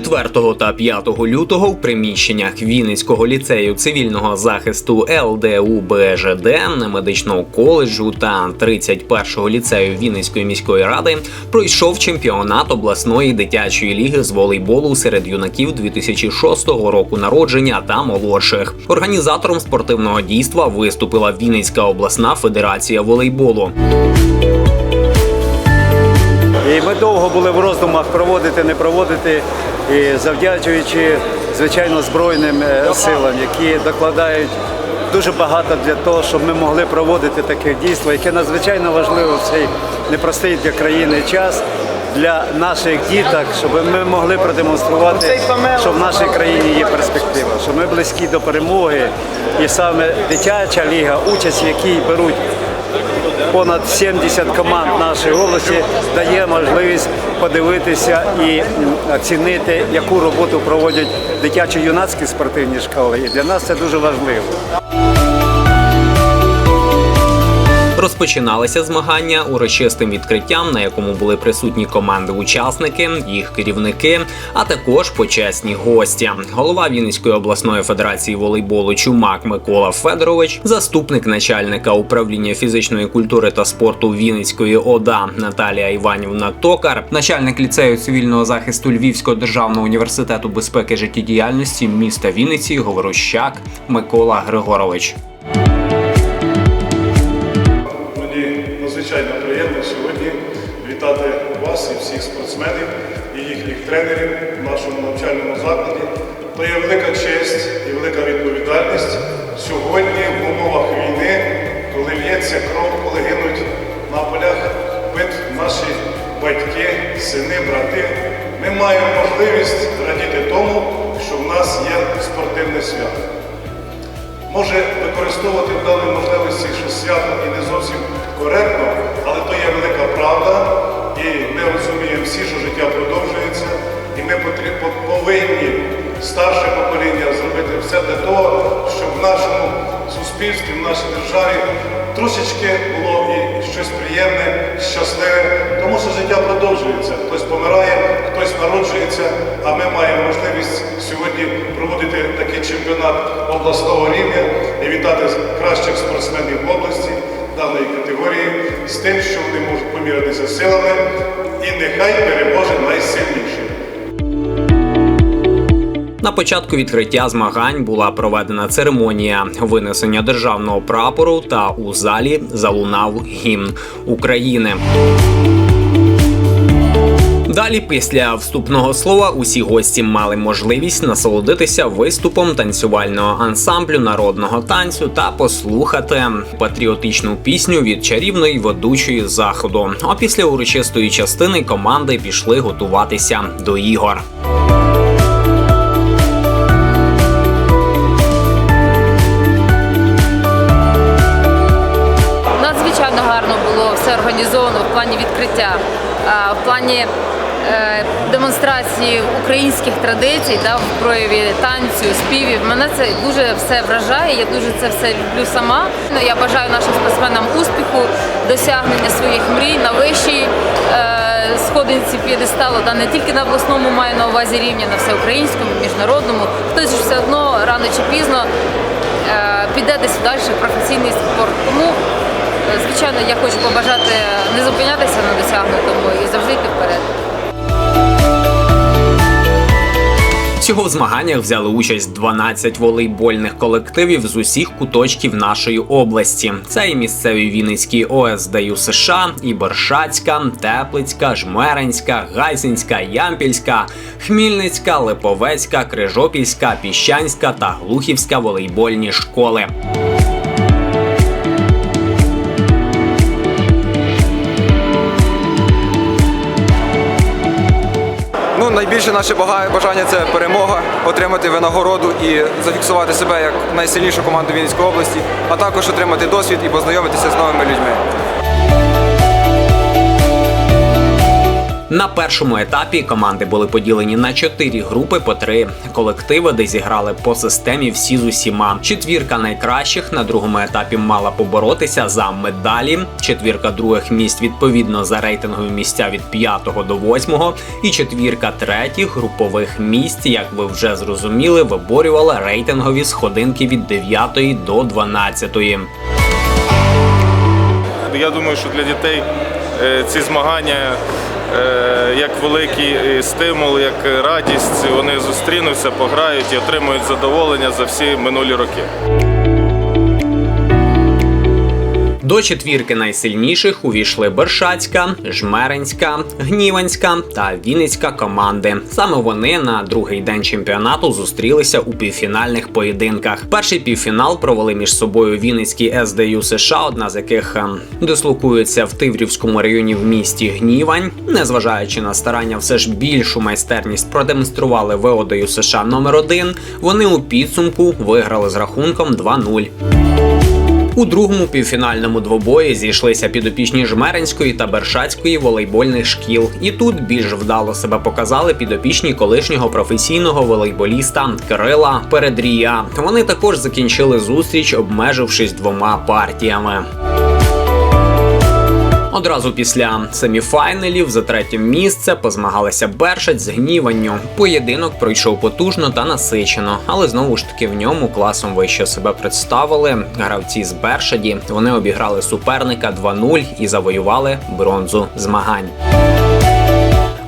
4 та 5 лютого в приміщеннях Вінницького ліцею цивільного захисту ЛДУ БЖД медичного коледжу та 31-го ліцею Вінницької міської ради пройшов чемпіонат обласної дитячої ліги з волейболу серед юнаків 2006 року народження та молодших. Організатором спортивного дійства виступила Вінницька обласна федерація волейболу. І ми довго були в роздумах проводити, не проводити, і завдячуючи, звичайно, Збройним е, силам, які докладають дуже багато для того, щоб ми могли проводити таке дійство, яке надзвичайно важливо в цей непростий для країни час. Для наших діток, щоб ми могли продемонструвати, що в нашій країні є перспектива, що ми близькі до перемоги, і саме дитяча ліга, участь в якій беруть понад 70 команд нашої області дає можливість подивитися і оцінити, яку роботу проводять дитячо-юнацькі спортивні школи. І для нас це дуже важливо. Розпочиналися змагання урочистим відкриттям, на якому були присутні команди-учасники, їх керівники, а також почесні гості. Голова Вінницької обласної федерації волейболу Чумак Микола Федорович, заступник начальника управління фізичної культури та спорту Вінницької ОДА Наталія Іванівна Токар, начальник ліцею цивільного захисту Львівського державного університету безпеки життєдіяльності міста Вінниці Говорощак Микола Григорович. Вас всіх спортсменів і їхніх тренерів в нашому навчальному закладі. То є велика честь і велика відповідальність сьогодні в умовах війни, коли лється кров, коли гинуть на полях битв наші батьки, сини, брати. Ми маємо можливість радіти тому, що в нас є спортивне свято може використовувати дані можливості, що свято і не зовсім коректно, але то є велика правда, і ми розуміємо всі, що життя продовжується, і ми повинні старше покоління зробити все для того, щоб в нашому суспільстві, в нашій державі трошечки було і щось приємне, щасливе, тому що життя продовжується. Хтось помирає, хтось народжується, а ми маємо можливість сьогодні проводити такий чемпіонат обласного рівня і вітати кращих спортсменів в області даної категорії з тим, що вони можуть помірятися силами, і нехай переможе найсильніший. На початку відкриття змагань була проведена церемонія винесення державного прапору та у залі залунав гімн України. Далі, після вступного слова, усі гості мали можливість насолодитися виступом танцювального ансамблю народного танцю та послухати патріотичну пісню від чарівної ведучої заходу. А після урочистої частини команди пішли готуватися до ігор. Надзвичайно гарно було все організовано в плані відкриття, в плані демонстрації українських традицій да, в прояві танцю, співів. Мене це дуже все вражає. Я дуже це все люблю сама. Ну, Я бажаю нашим спортсменам успіху, досягнення своїх мрій на вищій е, сходинці п'єдесталу, да, не тільки на обласному маю на увазі рівня, на всеукраїнському, міжнародному. Хтось же все одно рано чи пізно е, піде десь далі в професійний спорт. Тому, е, звичайно, я хочу побажати не зупинятися на досягнутому і завжди йти вперед. Всього в змаганнях взяли участь 12 волейбольних колективів з усіх куточків нашої області. Це і місцеві Вінницькі ОСДЮ США, і Бершацька, Теплицька, Жмеринська, Гайсинська, Ямпільська, Хмільницька, Липовецька, Крижопільська, Піщанська та Глухівська волейбольні школи. Найбільше наше бажання це перемога, отримати винагороду і зафіксувати себе як найсильнішу команду Вінницької області, а також отримати досвід і познайомитися з новими людьми. На першому етапі команди були поділені на чотири групи по три колективи, де зіграли по системі всі з усіма. Четвірка найкращих на другому етапі мала поборотися за медалі. Четвірка других місць відповідно за рейтингові місця від 5 до 8, і четвірка третіх групових місць, як ви вже зрозуміли, виборювала рейтингові сходинки від 9 до 12. Я думаю, що для дітей е, ці змагання як великий е, стимул, як радість. Вони зустрінуться, пограють і отримують задоволення за всі минулі роки. До четвірки найсильніших увійшли Бершацька, Жмеринська, Гніванська та Вінницька команди. Саме вони на другий день чемпіонату зустрілися у півфінальних поєдинках. Перший півфінал провели між собою Вінницький СДЮ США, одна з яких ем, дислокується в Тиврівському районі в місті Гнівань. Незважаючи на старання, все ж більшу майстерність продемонстрували ВОДЮ США номер 1 Вони у підсумку виграли з рахунком 2-0. У другому півфінальному двобої зійшлися підопічні Жмеринської та Бершацької волейбольних шкіл. І тут більш вдало себе показали підопічні колишнього професійного волейболіста Кирила Передрія. Вони також закінчили зустріч, обмежившись двома партіями. Одразу після семіфайналів за третє місце позмагалися Бершать з гніванню. Поєдинок пройшов потужно та насичено, але знову ж таки в ньому класом вище себе представили. Гравці з Бершаді вони обіграли суперника 2-0 і завоювали бронзу змагань.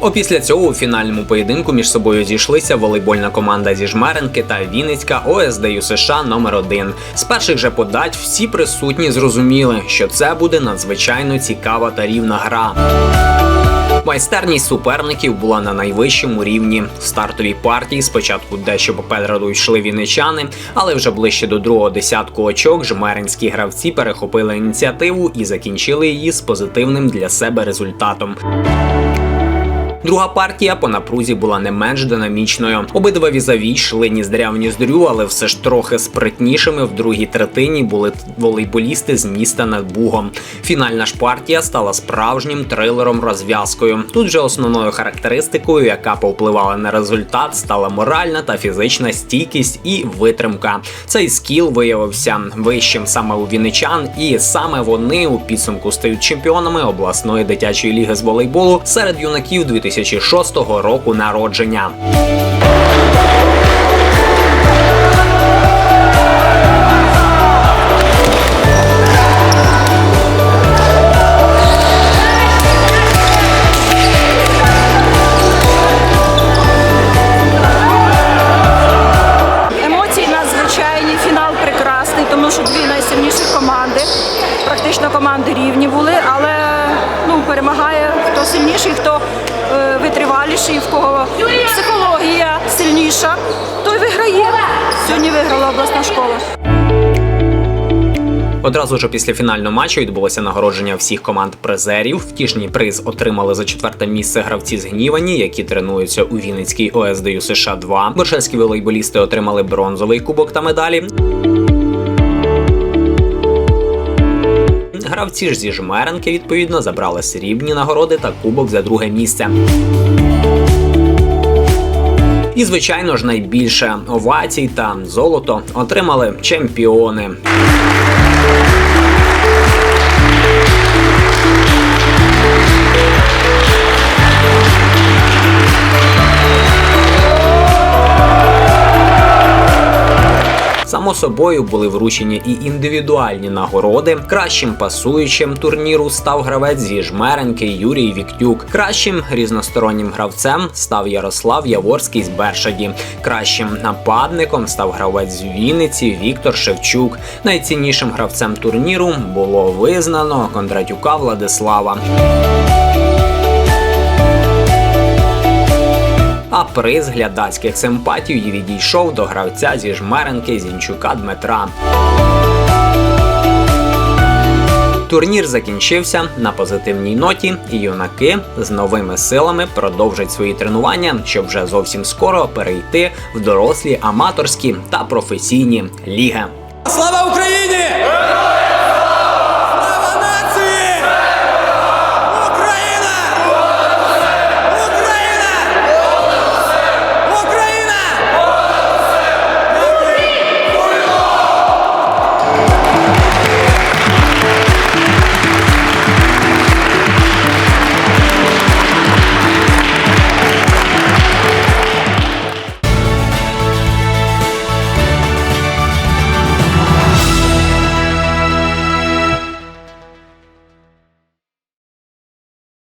Опісля цього у фінальному поєдинку між собою зійшлися волейбольна команда зі Жмеренки та Вінницька ОСДЮ США номер 1 З перших же подать всі присутні зрозуміли, що це буде надзвичайно цікава та рівна гра. Майстерність суперників була на найвищому рівні. В стартовій партії спочатку дещо попереду йшли вінничани, але вже ближче до другого десятку очок жмеринські гравці перехопили ініціативу і закінчили її з позитивним для себе результатом. Друга партія по напрузі була не менш динамічною. Обидва візаві йшли ніздря в ніздрю, але все ж трохи спритнішими в другій третині були волейболісти з міста над Бугом. Фінальна ж партія стала справжнім трилером розв'язкою. Тут же основною характеристикою, яка повпливала на результат, стала моральна та фізична стійкість і витримка. Цей скіл виявився вищим саме у вінничан, і саме вони у підсумку стають чемпіонами обласної дитячої ліги з волейболу серед юнаків 2006 року народження. Тому що дві найсильніші команди, практично команди рівні були, але перемагає хто сильніший, хто е, витриваліший, в кого психологія сильніша, той виграє. Сьогодні виграла обласна школа. Одразу ж після фінального матчу відбулося нагородження всіх команд призерів. Втішний приз отримали за четверте місце гравці з Гнівані, які тренуються у Вінницькій ОСДЮ США 2 Боршельські волейболісти отримали бронзовий кубок та медалі. Гравці ж зі Жмеренки відповідно забрали срібні нагороди та кубок за друге місце. І, звичайно ж, найбільше овацій та золото отримали чемпіони. Само собою були вручені і індивідуальні нагороди. Кращим пасуючим турніру став гравець зі жмеренки Юрій Віктюк. Кращим різностороннім гравцем став Ярослав Яворський з Бершаді. Кращим нападником став гравець з Вінниці Віктор Шевчук. Найціннішим гравцем турніру було визнано Кондратюка Владислава. А приз глядацьких симпатій відійшов до гравця зі жмеренки Зінчука Дмитра. Турнір закінчився на позитивній ноті, і юнаки з новими силами продовжать свої тренування, щоб вже зовсім скоро перейти в дорослі аматорські та професійні ліги. Слава Україні!